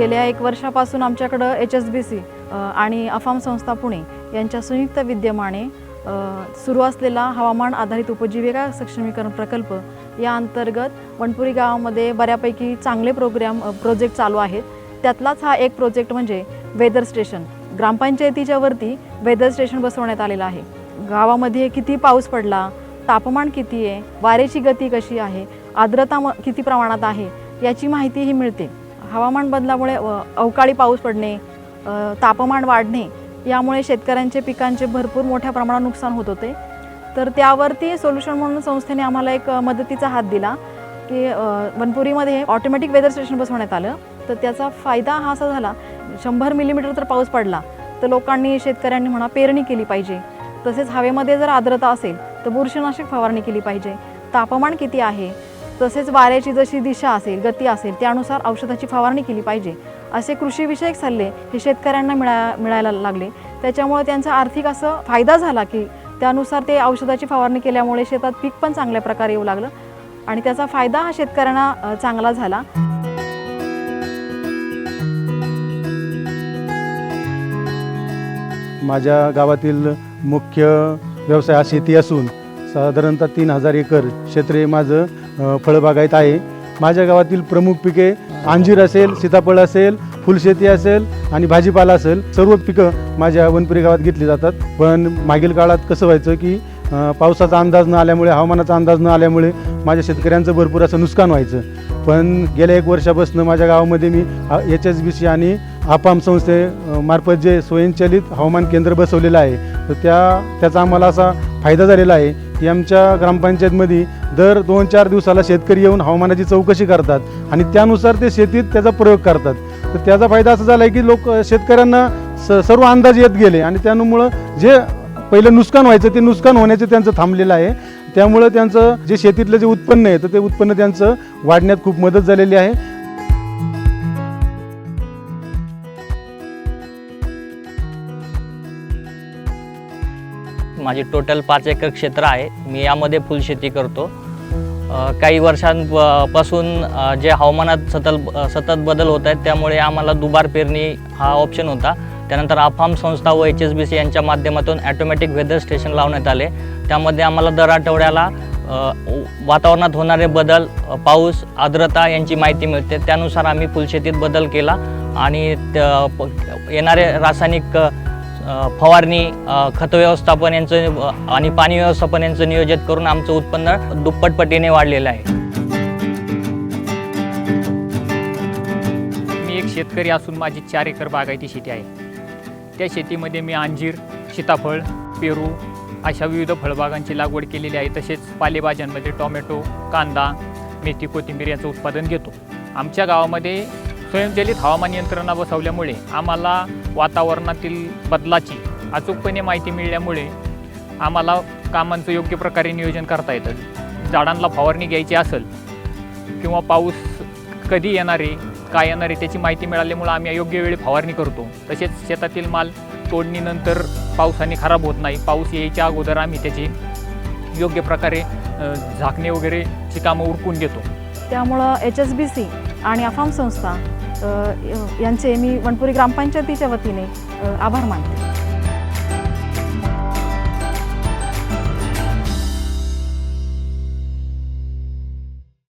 गेल्या एक वर्षापासून आमच्याकडं एच एस बी सी आणि अफाम संस्था पुणे यांच्या संयुक्त विद्यमाने सुरू असलेला हवामान आधारित उपजीविका सक्षमीकरण प्रकल्प या अंतर्गत वनपुरी गावामध्ये बऱ्यापैकी चांगले प्रोग्राम प्रोजेक्ट चालू आहेत. त्यातलाच हा एक प्रोजेक्ट म्हणजे वेदर स्टेशन. ग्रामपंचायतीच्या वरती वेदर स्टेशन बसवण्यात आलेलं आहे. गावामध्ये किती पाऊस पडला तापमान किती आहे वाऱ्याची गती कशी आहे आर्द्रता म किती प्रमाणात आहे याची माहितीही मिळते. हवामान बदलामुळे अवकाळी पाऊस पडणे तापमान वाढणे यामुळे शेतकऱ्यांचे पिकांचे भरपूर मोठ्या प्रमाणात नुकसान होत होते. तर त्यावरती सोल्युशन म्हणून संस्थेने आम्हाला एक मदतीचा हात दिला की वनपुरीमध्ये ऑटोमॅटिक वेदर स्टेशन बसवण्यात आलं. तर त्याचा फायदा हा असा झाला शंभर मिलीमीटर जर पाऊस पडला तर लोकांनी शेतकऱ्यांनी म्हणा पेरणी केली पाहिजे. तसेच हवेमध्ये जर आर्द्रता असेल तर बुरशीनाशक फवारणी केली पाहिजे. तापमान किती आहे? तसेच वाऱ्याची जशी दिशा असेल गती असेल त्यानुसार औषधाची फवारणी केली पाहिजे. असे कृषीविषयक सल्ले हे शेतकऱ्यांना मिळा मिळायला लागले. त्याच्यामुळे त्यांचा आर्थिक असं फायदा झाला की त्यानुसार ते औषधाची फवारणी केल्यामुळे शेतात पीक पण चांगल्या प्रकारे येऊ लागलं आणि त्याचा फायदा हा शेतकऱ्यांना चांगला झाला. माझ्या गावातील मुख्य व्यवसाय हा शेती असून साधारणतः तीन हजार एकर क्षेत्र हे माझं फळबागायत आहे. माझ्या गावातील प्रमुख पिके अंजीर असेल सीताफळ असेल फुलशेती असेल आणि भाजीपाला असेल सर्व पिकं माझ्या वनपुरी गावात घेतली जातात. पण मागील काळात कसं व्हायचं की पावसाचा अंदाज न आल्यामुळे हवामानाचा अंदाज न आल्यामुळे माझ्या शेतकऱ्यांचं भरपूर असं नुकसान व्हायचं. पण गेल्या एक वर्षापासून माझ्या गावामध्ये मी एच एस बी सी आणि आपाम संस्थे मार्फत जे स्वयंचलित हवामान केंद्र बसवलेलं आहे तर त्या त्याचा आम्हाला असा फायदा झालेला आहे की आमच्या ग्रामपंचायतमध्ये दर दोन चार दिवसाला शेतकरी येऊन हवामानाची चौकशी करतात आणि त्यानुसार ते शेतीत त्याचा प्रयोग करतात. तर त्याचा फायदा असा झाला आहे की लोक शेतकऱ्यांना स सर्व अंदाज येत गेले आणि त्यामुळं जे पहिलं नुकसान व्हायचं ते नुकसान होण्याचं त्यांचं थांबलेलं आहे. त्यामुळं त्यांचं जे शेतीतलं जे उत्पन्न आहे तर ते उत्पन्न त्यांचं वाढण्यात खूप मदत झालेली आहे. माझे टोटल पाच एकर क्षेत्र आहे. मी यामध्ये फुलशेती करतो. काही वर्षांपासून जे हवामानात सतत सतत बदल होत आहेत त्यामुळे आम्हाला दुबार पेरणी हा ऑप्शन होता. त्यानंतर आफाम संस्था व एच एस बी सी यांच्या माध्यमातून ॲटोमॅटिक वेदर स्टेशन लावण्यात आले. त्यामध्ये आम्हाला दर आठवड्याला वातावरणात होणारे बदल पाऊस आर्द्रता यांची माहिती मिळते. त्यानुसार आम्ही फुलशेतीत बदल केला आणि त्या- येणारे रासायनिक फवारणी खत व्यवस्थापन यांचं आणि पाणी व्यवस्थापन यांचं नियोजित करून आमचं उत्पन्न दुप्पट पटीने वाढलेलं आहे. मी एक शेतकरी असून माझी चार एकर बागायती शेती आहे. त्या शेतीमध्ये मी अंजीर सीताफळ पेरू अशा विविध फळबागांची लागवड केलेली आहे. तसेच पालेभाज्यांमध्ये टोमॅटो कांदा मेथी कोथिंबीर याचं उत्पादन घेतो. आमच्या गावामध्ये स्वयंचलित हवामान यंत्रणा बसवल्यामुळे आम्हाला वातावरणातील बदलाची अचूकपणे माहिती मिळाल्यामुळे आम्हाला कामांचं योग्य प्रकारे नियोजन करता येतं. झाडांना फवारणी घ्यायची असेल किंवा पाऊस कधी येणार आहे काय येणार आहे त्याची माहिती मिळाल्यामुळं आम्ही योग्य वेळी फवारणी करतो. तसेच शेतातील माल तोडणीनंतर पावसाने खराब होत नाही. पाऊस यायच्या अगोदर आम्ही त्याची योग्य प्रकारे झाकणे वगैरेची कामं उरकून घेतो. त्यामुळं एच एस बी सी आणि अफाम संस्था यांचे मी वनपुरी ग्रामपंचायतीच्या वतीने आभार मानते.